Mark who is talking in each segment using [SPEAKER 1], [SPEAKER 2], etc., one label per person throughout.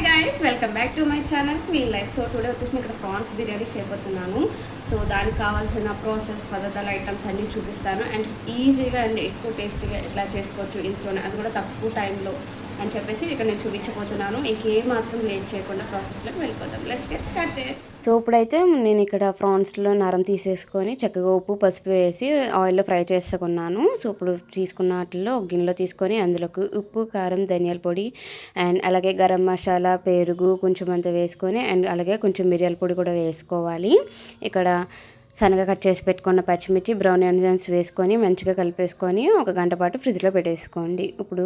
[SPEAKER 1] Hi guys welcome back to my channel me life so today వచ్చేసి ఇక్కడ prawns biryani చేయబోతున్నాను. So దానికి కావాల్సిన ప్రాసెస్ పదార్థాలు ఐటమ్స్ అన్నీ చూపిస్తాను. అండ్ ఈజీగా అండ్ ఎక్కువ టేస్టీగా ఎట్లా చేసుకోవచ్చు ఇంట్లోనే అది కూడా తక్కువ టైంలో అని చెప్పేసి ఇక్కడ నేను చూపించబోతున్నాను. ఇంకేం మాత్రం లేట్ చేయకుండా ప్రాసెస్లోకి వెళ్ళిపోతాం లెట్స్ గెట్ స్టార్ట్ సో ఇప్పుడైతే నేను ఇక్కడ ఫ్రాన్స్లో నరం తీసేసుకొని చక్కగా ఉప్పు పసుపు వేసి ఆయిల్లో ఫ్రై చేసుకున్నాను సో ఇప్పుడు తీసుకున్న వాటిల్లో ఒక గిన్నెలో తీసుకొని అందులోకి ఉప్పు కారం ధనియాల పొడి అండ్ అలాగే గరం మసాలా పెరుగు కొంచెం అంత వేసుకొని అండ్ అలాగే కొంచెం మిరియాల పొడి కూడా వేసుకోవాలి. ఇక్కడ సన్నగా కట్ చేసి పెట్టుకున్న పచ్చిమిర్చి బ్రౌన్ ఆనియన్స్ వేసుకొని మంచిగా కలిపేసుకొని ఒక గంట పాటు ఫ్రిడ్జ్లో పెట్టేసుకోండి. ఇప్పుడు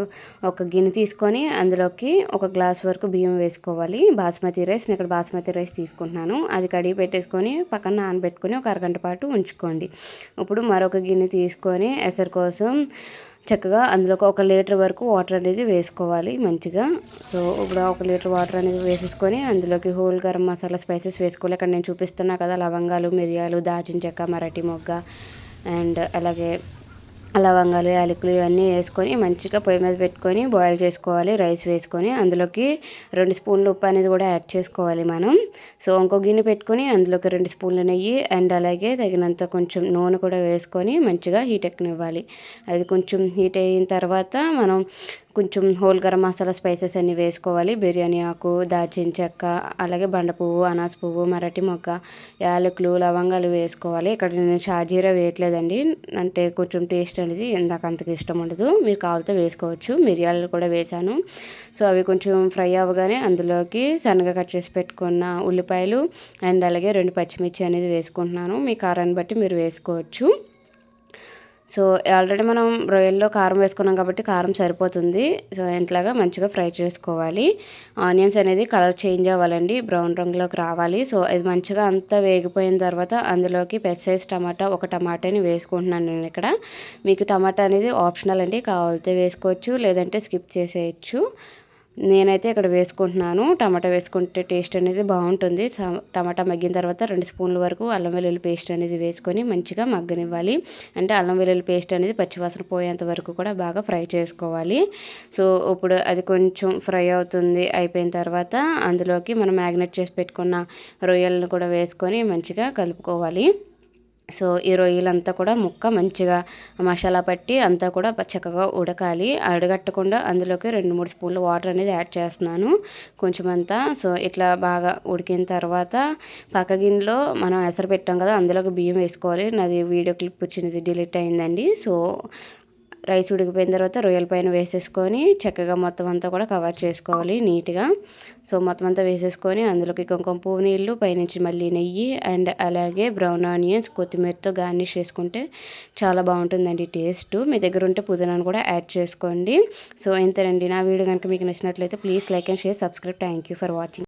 [SPEAKER 1] ఒక గిన్నె తీసుకొని అందులోకి ఒక గ్లాస్ వరకు బియ్యం వేసుకోవాలి. బాస్మతి రైస్ నేను ఇక్కడ బాస్మతి రైస్ తీసుకుంటున్నాను. అది కడిగి పెట్టేసుకొని పక్కన నానబెట్టుకొని ఒక అరగంట పాటు ఉంచుకోండి. ఇప్పుడు మరొక గిన్నె తీసుకొని ఎసరు కోసం చక్కగా అందులోకి ఒక లీటర్ వరకు వాటర్ అనేది వేసుకోవాలి మంచిగా. సో ఇప్పుడు ఒక లీటర్ వాటర్ అనేది వేసేసుకొని అందులోకి హోల్ గరం మసాలా స్పైసెస్ వేసుకోవాలి. అక్కడ నేను చూపిస్తున్నా కదా లవంగాలు మిరియాలు దాచిన చెక్క మరటి మొగ్గ అండ్ అలాగే లవంగాలు యాలకులు ఇవన్నీ వేసుకొని మంచిగా పొయ్యి మీద పెట్టుకొని బాయిల్ చేసుకోవాలి రైస్ వేసుకొని. అందులోకి రెండు స్పూన్లు ఉప్పు అనేది కూడా యాడ్ చేసుకోవాలి మనం. సో ఇంకో గిన్నె పెట్టుకొని అందులోకి రెండు స్పూన్లు నెయ్యి అండ్ అలాగే తగినంత కొంచెం నూనె కూడా వేసుకొని మంచిగా హీట్ ఎక్కనివ్వాలి. అది కొంచెం హీట్ అయిన తర్వాత మనం కొంచెం హోల్ గరం మసాలా స్పైసెస్ అన్నీ వేసుకోవాలి. బిర్యానీ ఆకు దాచిన చెక్క అలాగే బండ పువ్వు అనాస పువ్వు మరటి మొక్క యాలకులు లవంగాలు వేసుకోవాలి. ఇక్కడ నేను షాజీరా వేయట్లేదండి. అంటే కొంచెం టేస్ట్ అనేది ఇందాక అంతకు ఇష్టం ఉండదు. మీరు కావాలితే వేసుకోవచ్చు. మిరియాలు కూడా వేసాను. సో అవి కొంచెం ఫ్రై అవ్వగానే అందులోకి సన్నగా కట్ చేసి పెట్టుకున్న ఉల్లిపాయలు అండ్ అలాగే రెండు పచ్చిమిర్చి అనేది వేసుకుంటున్నాను. మీ కారాన్ని బట్టి మీరు వేసుకోవచ్చు. సో ఆల్రెడీ మనం రొయ్యల్లో కారం వేసుకున్నాం కాబట్టి కారం సరిపోతుంది. సో ఇంట్లాగా మంచిగా ఫ్రై చేసుకోవాలి. ఆనియన్స్ అనేది కలర్ చేంజ్ అవ్వాలండి. బ్రౌన్ రంగులోకి రావాలి. సో ఇది మంచిగా అంతా వేగిపోయిన తర్వాత అందులోకి పెద్ద సైజ్ టమాటా ఒక టమాటాని వేసుకుంటున్నాను నేను ఇక్కడ. మీకు టమాటా అనేది ఆప్షనల్ అండి. కావాలితే వేసుకోవచ్చు లేదంటే స్కిప్ చేసేయచ్చు. నేనైతే ఇక్కడ వేసుకుంటున్నాను. టమాటా వేసుకుంటే టేస్ట్ అనేది బాగుంటుంది. టమాటా మగ్గిన తర్వాత రెండు స్పూన్ల వరకు అల్లం వెల్లుల్లి పేస్ట్ అనేది వేసుకొని మంచిగా మగ్గనివ్వాలి. అంటే అల్లం వెల్లుల్లి పేస్ట్ అనేది పచ్చివాసన పోయేంత వరకు కూడా బాగా ఫ్రై చేసుకోవాలి. సో ఇప్పుడు అది కొంచెం ఫ్రై అవుతుంది అయిపోయిన తర్వాత అందులోకి మనం మ్యాగ్నెట్ చేసి పెట్టుకున్న రొయ్యలను కూడా వేసుకొని మంచిగా కలుపుకోవాలి. సో ఈ రొయ్యలంతా కూడా ముక్క మంచిగా మసాలా పట్టి అంతా కూడా చక్కగా ఉడకాలి. అడగట్టకుండా అందులోకి రెండు మూడు స్పూన్లు వాటర్ అనేది యాడ్ చేస్తున్నాను కొంచెం అంతా సో ఇట్లా బాగా ఉడికిన తర్వాత పక్క గిన్నెలో మనం ఎసరు పెట్టాం కదా అందులోకి బియ్యం వేసుకోవాలి. నాది వీడియో క్లిప్ వచ్చినది డిలీట్ అయిందండి. సో రైస్ ఉడికిపోయిన తర్వాత రొయ్యల పైన వేసేసుకొని చక్కగా మొత్తం అంతా కూడా కవర్ చేసుకోవాలి నీట్గా. సో మొత్తం అంతా వేసేసుకొని అందులోకి కుంకుమ పువ్వు నీళ్ళు పైనుంచి మళ్ళీ నెయ్యి అండ్ అలాగే బ్రౌన్ ఆనియన్స్ కొత్తిమీరతో గార్నిష్ చేసుకుంటే చాలా బాగుంటుందండి టేస్ట్. మీ దగ్గర ఉంటే పుదీనాను కూడా యాడ్ చేసుకోండి. సో ఇంతేనండి నా వీడియో కనుక మీకు నచ్చినట్లయితే please like and share subscribe. Thank you for watching.